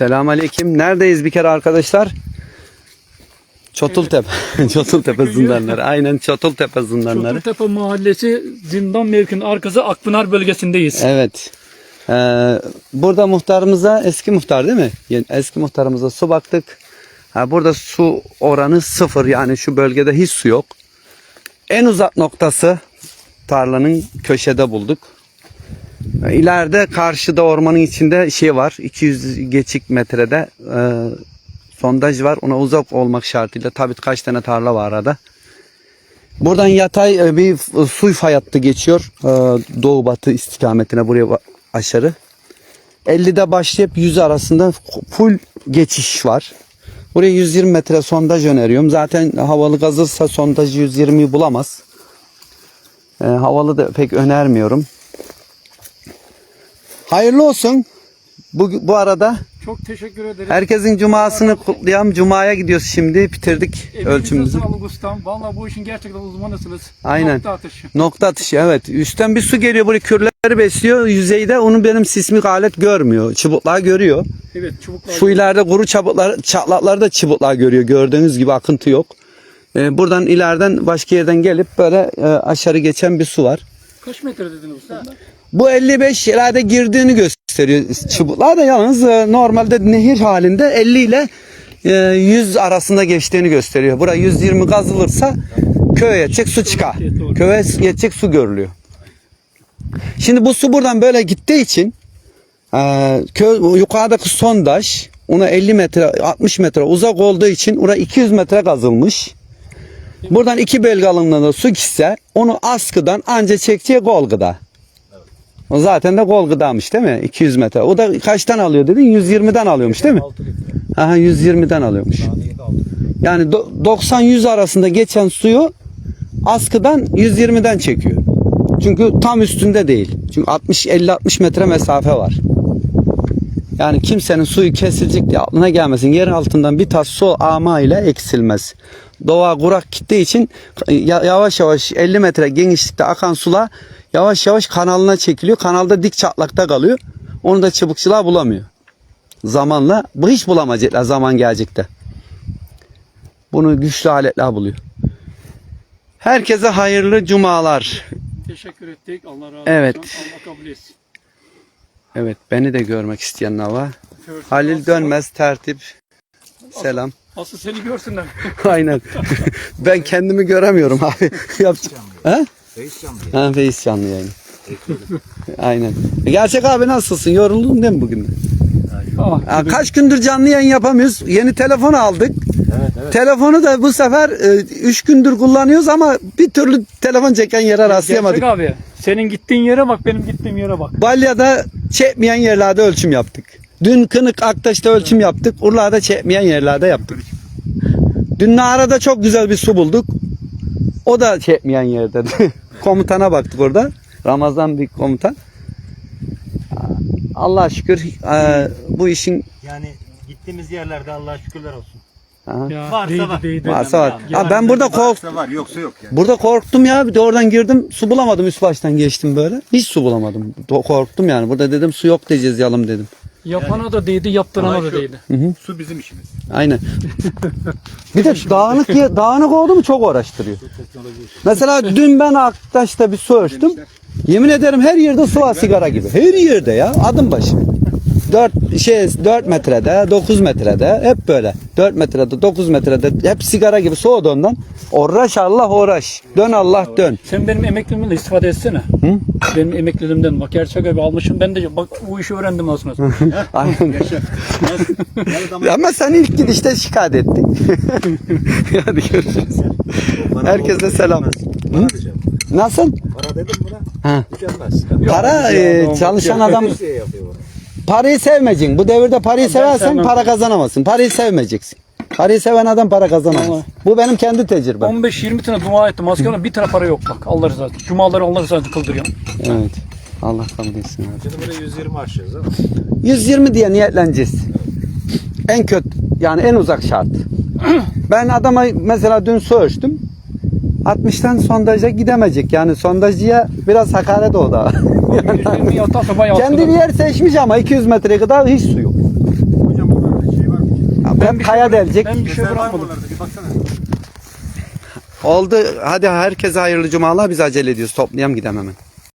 Selamünaleyküm. Neredeyiz bir kere arkadaşlar? Çotultepe. Çotultepe zindanları. Aynen Çotultepe zindanları. Çoklutepe Mahallesi zindan mevkinin arkası Akpınar bölgesindeyiz. Evet. Ee, burada muhtarımıza eski muhtar değil mi? Yani Eski muhtarımıza su baktık. Ha, burada su oranı sıfır yani şu bölgede hiç su yok. En uzak noktası tarlanın köşede bulduk. İleride karşıda ormanın içinde şey var. 200 geçik metrede e, sondaj var. Ona uzak olmak şartıyla tabii kaç tane tarla var arada. Buradan yatay e, bir f- su fay hattı geçiyor. e, Doğu batı istikametine buraya aşarı. 50'de başlayıp 100 arasında full geçiş var. Buraya 120 metre sondaj öneriyorum. Zaten havalı gazılsa sondajı 120'yi bulamaz. E, havalı da pek önermiyorum. Hayırlı olsun. Bu, bu arada Çok teşekkür ederim. herkesin cumasını kutlayalım. Cumaya gidiyoruz şimdi. Bitirdik Elinize ölçümümüzü. sağlık ustam. Valla bu işin gerçekten uzmanısınız. Aynen. Nokta atışı. Nokta atışı evet. Üstten bir su geliyor buraya kürleri besliyor. Yüzeyde onu benim sismik alet görmüyor. Çıbıklar görüyor. Evet çubuklar. Şu ileride kuru çabuklar, çatlaklarda çıbıklar görüyor. Gördüğünüz gibi akıntı yok. Ee, buradan ileriden başka yerden gelip böyle e, aşağı geçen bir su var. Kaç metre dediniz ustam? Bu 55 herhalde girdiğini gösteriyor. Çubuklar da yalnız e, normalde nehir halinde 50 ile e, 100 arasında geçtiğini gösteriyor. Bura 120 kazılırsa köye yetecek su çıkar. Köye yetecek su görülüyor. Şimdi bu su buradan böyle gittiği için e, köy, yukarıdaki sondaj ona 50 metre 60 metre uzak olduğu için oraya 200 metre kazılmış. Buradan iki bel kalınlığında su gitse onu askıdan anca çekeceği Golgı'da. O zaten de gol gıdamış değil mi? 200 metre. O da kaçtan alıyor dedin? 120'den alıyormuş değil mi? Aha 120'den alıyormuş. Yani do- 90-100 arasında geçen suyu askıdan 120'den çekiyor. Çünkü tam üstünde değil. Çünkü 60 50-60 metre mesafe var. Yani kimsenin suyu kesilecek diye aklına gelmesin. Yer altından bir tas su ama ile eksilmez. Doğa kurak gittiği için ya- yavaş yavaş 50 metre genişlikte akan sular yavaş yavaş kanalına çekiliyor. Kanalda dik çatlakta kalıyor. Onu da çubukçular bulamıyor. Zamanla bu hiç bulamayacaklar zaman gelecekte. Bunu güçlü aletler buluyor. Herkese hayırlı cumalar. Teşekkür ettik. Allah razı olsun. Evet. Allah kabul etsin. Evet beni de görmek isteyenler var. Halil Dönmez tertip. Selam. Asıl seni görsünler. Aynen. ben kendimi göremiyorum abi. Yapacağım. Ha? Reis canlı Ha Feyiz canlı yani. Aynen. Gerçek abi nasılsın? Yoruldun değil mi bugün? Ha, kaç gündür canlı yayın yapamıyoruz. Yeni telefon aldık. Evet evet. Telefonu da bu sefer 3 gündür kullanıyoruz ama bir türlü telefon çeken yere rastlayamadık. Gerçek abi. Senin gittiğin yere bak benim gittiğim yere bak. Balya'da çekmeyen yerlerde ölçüm yaptık. Dün Kınık Aktaş'ta ölçüm yaptık. Urla'da çekmeyen yerlerde yaptık. Dün Nara'da çok güzel bir su bulduk. O da çekmeyen yerde. Komutana baktık orada. Ramazan bir komutan. Allah şükür e, bu işin Yani gittiğimiz yerlerde Allah'a şükürler olsun. Aha. Ya, Varsa değdi, var. değdi. varsa var. Ya, Ha, ben burada kork Varsa var yoksa yok yani. burada korktum ya. Bir de oradan girdim. Su bulamadım. Üst baştan geçtim böyle. Hiç su bulamadım. Do- Korktum yani. Burada dedim su yok diyeceğiz yalım dedim. Yapana da değdi, yaptırana Olay da şu. değdi. Su bizim işimiz. Aynen. bir de dağınık ye- dağınık oldu mu çok uğraştırıyor. Mesela dün ben Aktaş'ta bir su ölçtüm. Yemin ederim her yerde su var sigara gibi. Her yerde ya adım başı. 4 şey 4 metrede, 9 metrede hep böyle. 4 metrede, 9 metrede hep sigara gibi soğudu ondan. Uğraş Allah uğraş. Dön Allah dön. Sen benim emekliliğimden de istifade etsene. Benim emekliliğimden bak gerçek abi almışım ben de bak bu işi öğrendim aslında. Aynen. Ama sen ilk gidişte şikayet ettin. Hadi görüşürüz. Bana Herkese selam. diyeceğim. Nasıl? Para dedim buna. Ha. Para e, çalışan adam şey. Parayı sevmeyeceksin. Bu devirde parayı Ben seversen sevmem. para kazanamazsın. Parayı sevmeyeceksin. Parayı seven adam para kazanamaz. Vallahi. Bu benim kendi tecrübem. 15-20 tane dua ettim askerler bir tane para yok bak Allah rızası. için. Cumaları Allah rızası için kıldırıyorum. Evet. Allah kabul etsin abi. Şimdi buraya 120 aşacağız ama. 120 diye niyetleneceğiz. En kötü yani en uzak şart. ben adama mesela dün su ölçtüm. 60'tan sondaja gidemeyecek. Yani sondajcıya biraz hakaret o da. Yani, yatarsa bayağı Kendi bir yer seçmiş ama 200 metre kadar hiç su yok. Hocam Ben bir şey kaya bırak- delecek. Ben bir şey var mı bırakmadım. oralarda? Bir baksana. Oldu. Hadi herkese hayırlı cumalar. Biz acele ediyoruz. Toplayalım gidelim hemen.